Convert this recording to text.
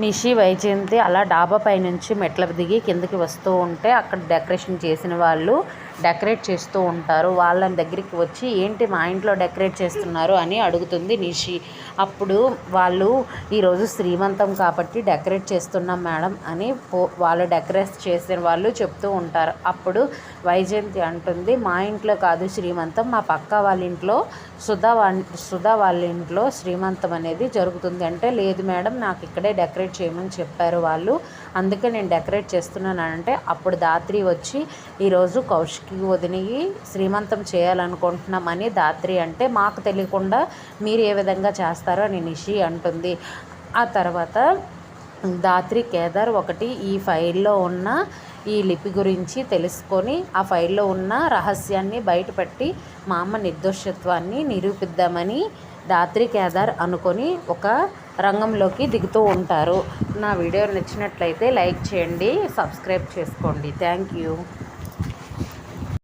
నిషి వైజయంతి అలా డాబా పైనుంచి మెట్ల దిగి కిందకి వస్తూ ఉంటే అక్కడ డెకరేషన్ చేసిన వాళ్ళు డెకరేట్ చేస్తూ ఉంటారు. వాళ్ళ దగ్గరికి వచ్చి ఏంటి మా ఇంట్లో డెకరేట్ చేస్తున్నారు? అని అడుగుతుంది నిషి. అప్పుడు వాళ్ళు ఈరోజు శ్రీమంతం కాబట్టి డెకరేట్ చేస్తున్నాం మేడం అని పో వాళ్ళు డెకరేట్ చేసిన వాళ్ళు చెప్తూ ఉంటారు. అప్పుడు వైజయంతి అంటుంది మా ఇంట్లో కాదు శ్రీమంతం మా పక్క వాళ్ళ ఇంట్లో సుధా వాళ్ళ సుధా వాళ్ళ ఇంట్లో శ్రీమంతం అనేది జరుగుతుంది. అంటే లేదు మేడం నాకు ఇక్కడే డెకరేట్ చేయమని చెప్పారు వాళ్ళు. అందుకే నేను డెకరేట్ చేస్తున్నాను అంటే అప్పుడు దాత్రి వచ్చి ఈరోజు కౌశికి వదినకి శ్రీమంతం చేయాలనుకుంటున్నామని దాత్రి అంటే మాకు తెలియకుండా మీరు ఏ విధంగా చేస్తారో అని నిషి అంటుంది. ఆ తర్వాత దాత్రి కేదార్ ఒకటి ఈ ఫైల్లో ఉన్న ఈ లిపి గురించి తెలుసుకొని ఆ ఫైల్లో ఉన్న రహస్యాన్ని బయటపెట్టి మా అమ్మ నిర్దోషత్వాన్ని నిరూపిద్దామని దాత్రి కేదార్ అనుకొని ఒక రంగంలోకి దిగుతూ ఉంటారు. నా వీడియో నచ్చినట్లయితే లైక్ చేయండి సబ్స్క్రైబ్ చేసుకోండి. Thank you.